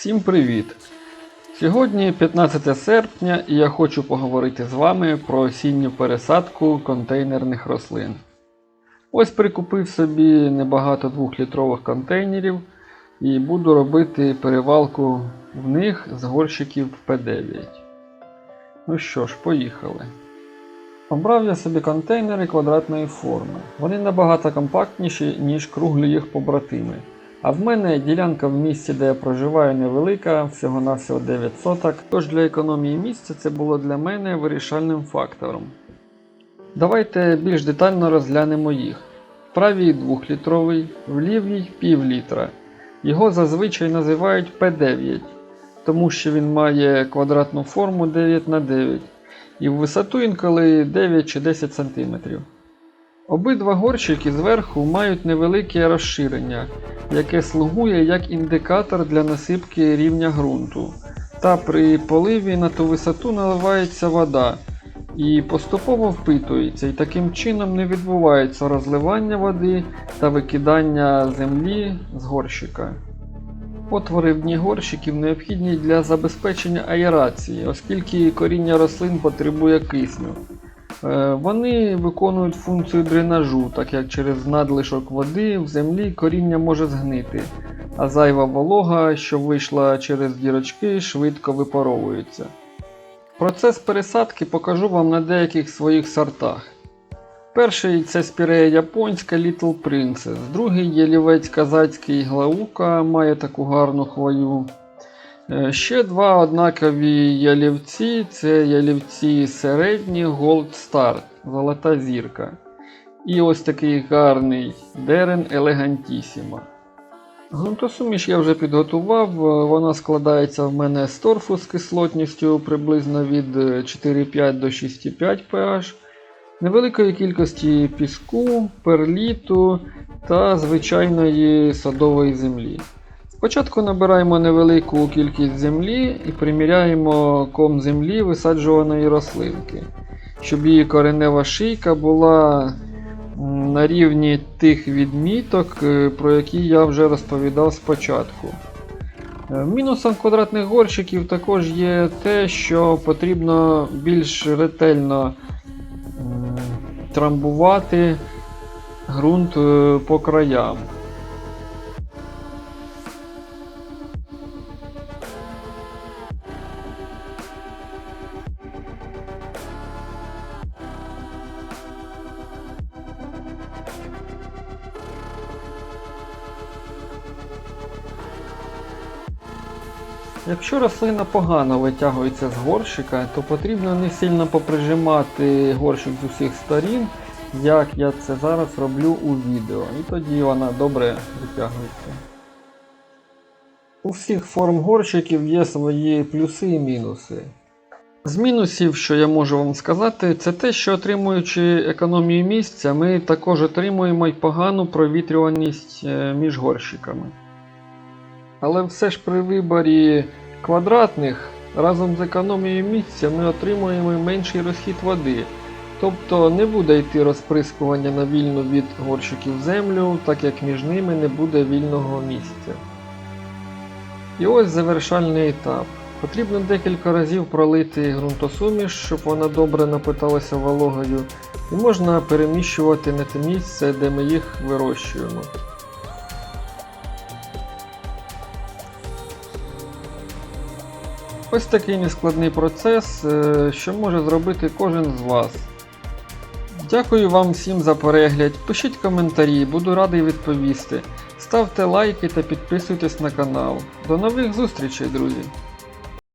Всім привіт! Сьогодні 15 серпня і я хочу поговорити з вами про осінню пересадку контейнерних рослин. Ось прикупив собі небагато 2-літрових контейнерів і буду робити перевалку в них з горщиків P9. Ну що ж, поїхали. Обрав я собі контейнери квадратної форми. Вони набагато компактніші, ніж круглі їх побратими. А в мене ділянка в місті, де я проживаю, невелика, всього-навсього 9 соток. Тож для економії місця це було для мене вирішальним фактором. Давайте більш детально розглянемо їх. В правій 2-літровий, в лівій пів літра. Його зазвичай називають P9, тому що він має квадратну форму 9 на 9 і в висоту інколи 9 чи 10 см. Обидва горщики зверху мають невелике розширення, яке слугує як індикатор для насипки рівня ґрунту. Та при поливі на ту висоту наливається вода і поступово впитується, і таким чином не відбувається розливання води та викидання землі з горщика. Отвори в дні горщиків необхідні для забезпечення аерації, оскільки коріння рослин потребує кисню. Е, Вони виконують функцію дренажу, так як через надлишок води в землі коріння може згнити, а зайва волога, що вийшла через дірочки, швидко випаровується. Процес пересадки покажу вам на деяких своїх сортах. Перший це спірея японська Little Princess, другий ялівець казацький Глаука, має таку гарну хвою. Е, Ще два однакові ялівці це ялівці середні Gold Star, Золота зірка. І ось такий гарний дерен Elegantissima. Грунтосуміш я вже підготував, е, вона складається в мене з торфу з кислотністю приблизно від е, 4,5 до 6,5 pH, невеликої кількості піску, перліту та звичайної садової землі. Спочатку набираємо невелику кількість землі і приміряємо ком землі висаджуваної рослинки, щоб її коренева шийка була на рівні тих відміток, е, про які я вже розповідав спочатку. Е, Мінусом квадратних горщиків також є те, що потрібно більш ретельно трамбувати ґрунт е, по краям. Якщо рослина погано витягується з горщика, то потрібно не сильно поприжимати горщик з усіх сторін, як я це зараз роблю у відео, і тоді вона добре витягується. У всіх форм горщиків є свої плюси і мінуси. З мінусів, що я можу вам сказати, це те, що отримуючи економію місця, ми також отримуємо й погану провітрюваність е, між горщиками. Але все ж при виборі квадратних разом з економією місця ми отримуємо менший розхід води. Тобто не буде йти розприскування на вільну від горщиків землю, так як між ними не буде вільного місця. І ось завершальний етап. Потрібно декілька разів пролити ґрунтосуміш, щоб вона добре напиталася вологою, і можна переміщувати на те місце, де ми їх вирощуємо. Ось такий нескладний процес, е, що може зробити кожен з вас. Дякую вам всім за перегляд. Пишіть коментарі, буду радий відповісти. Ставте лайки та підписуйтесь на канал. До нових зустрічей, друзі!